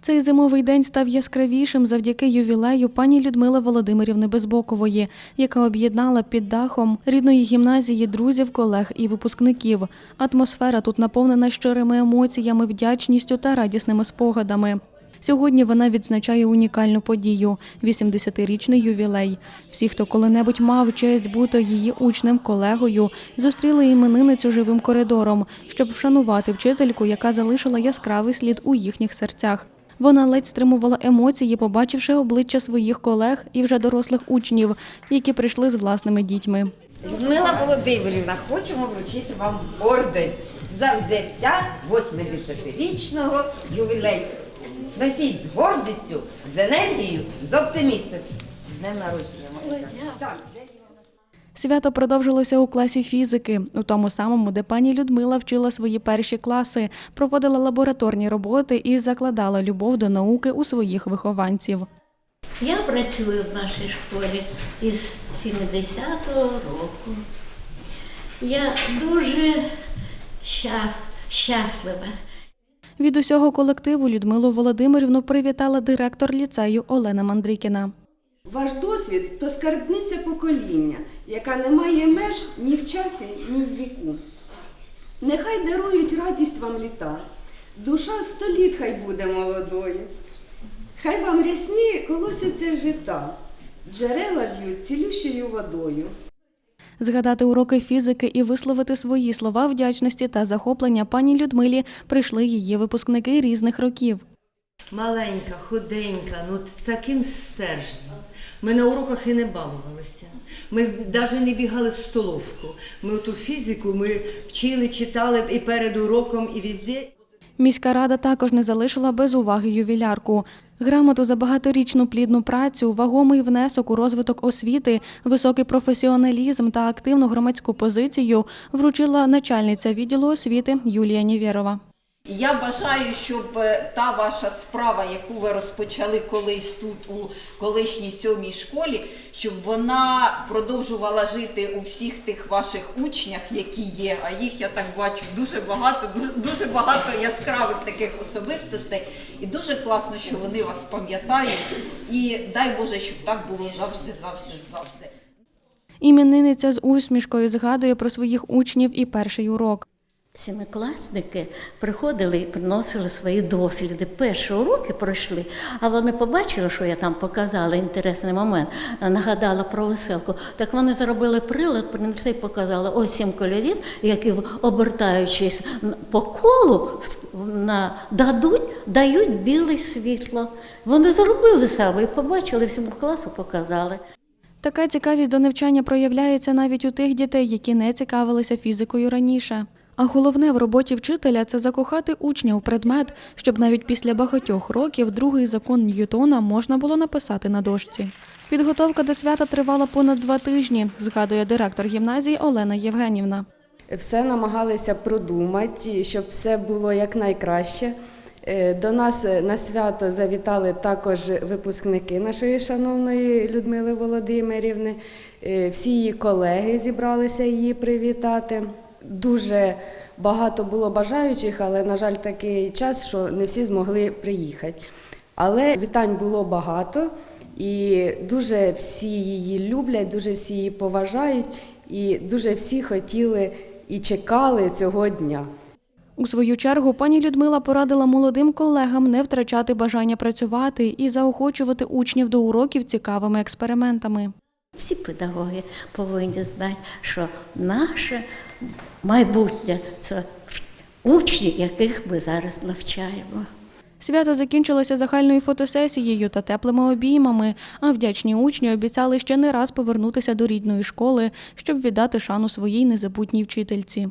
Цей зимовий день став яскравішим завдяки ювілею пані Людмили Володимирівни Безбокової, яка об'єднала під дахом рідної гімназії друзів, колег і випускників. Атмосфера тут наповнена щирими емоціями, вдячністю та радісними спогадами. Сьогодні вона відзначає унікальну подію 80-річний ювілей. Всі, хто коли-небудь мав честь бути її учнем, колегою, зустріли іменинницю живим коридором, щоб вшанувати вчительку, яка залишила яскравий слід у їхніх серцях. Вона ледь стримувала емоції, побачивши обличчя своїх колег і вже дорослих учнів, які прийшли з власними дітьми. Людмила Володимирівна, хочемо вручити вам орден за взяття 80-річного ювілею. Носіть з гордістю, з енергією, з оптимістом. З днем народження. Так, Свято продовжилося у класі фізики, у тому самому, де пані Людмила вчила свої перші класи, проводила лабораторні роботи і закладала любов до науки у своїх вихованців. Я працюю в нашій школі із 70-го року. Я дуже щаслива. Від усього колективу Людмилу Володимирівну привітала директор ліцею Олена Мандрікіна. Ваш досвід то скарбниця покоління, яка не має меж ні в часі, ні в віку. Нехай дарують радість вам літа, душа сто літ хай буде молодою. Хай вам рясні колосяться жита, джерела б'ють цілющою водою. Згадати уроки фізики і висловити свої слова вдячності та захоплення пані Людмилі прийшли її випускники різних років. Маленька, худенька, ну таким стержнем. Ми на уроках і не балувалися. Ми навіть не бігали в столовку. Ми ту фізику ми вчили, читали і перед уроком, і везде. Міська рада також не залишила без уваги ювілярку. Грамоту за багаторічну плідну працю, вагомий внесок у розвиток освіти, високий професіоналізм та активну громадську позицію вручила начальниця відділу освіти Юлія Нєвєрова. Я бажаю, щоб е, та ваша справа, яку ви розпочали колись тут у колишній сьомій школі, щоб вона продовжувала жити у всіх тих ваших учнях, які є. А їх я так бачу дуже багато, дуже багато яскравих таких особистостей. І дуже класно, що вони вас пам'ятають. І дай Боже, щоб так було завжди, завжди, завжди. Іменинниця з усмішкою згадує про своїх учнів і перший урок. Семикласники приходили і приносили свої досліди. Перші уроки пройшли, а вони побачили, що я там показала інтересний момент, нагадала про веселку. Так вони зробили прилад, принесли і показали ось сім кольорів, які, обертаючись по колу, на, дадуть, дають біле світло. Вони зробили саме і побачили всьому класу, показали. Така цікавість до навчання проявляється навіть у тих дітей, які не цікавилися фізикою раніше. А головне в роботі вчителя це закохати учня у предмет, щоб навіть після багатьох років другий закон Ньютона можна було написати на дошці. Підготовка до свята тривала понад два тижні, згадує директор гімназії Олена Євгенівна. Все намагалися продумати, щоб все було якнайкраще. Е, До нас на свято завітали також випускники нашої шановної Людмили Володимирівни. Е, Всі її колеги зібралися її привітати. Дуже багато було бажаючих, але, на жаль, такий час, що не всі змогли приїхати. Але вітань було багато, і дуже всі її люблять, дуже всі її поважають, і дуже всі хотіли і чекали цього дня. У свою чергу пані Людмила порадила молодим колегам не втрачати бажання працювати і заохочувати учнів до уроків цікавими експериментами. Всі педагоги повинні знати, що наше майбутнє це учні, яких ми зараз навчаємо. Свято закінчилося загальною фотосесією та теплими обіймами, а вдячні учні обіцяли ще не раз повернутися до рідної школи, щоб віддати шану своїй незабутній вчительці.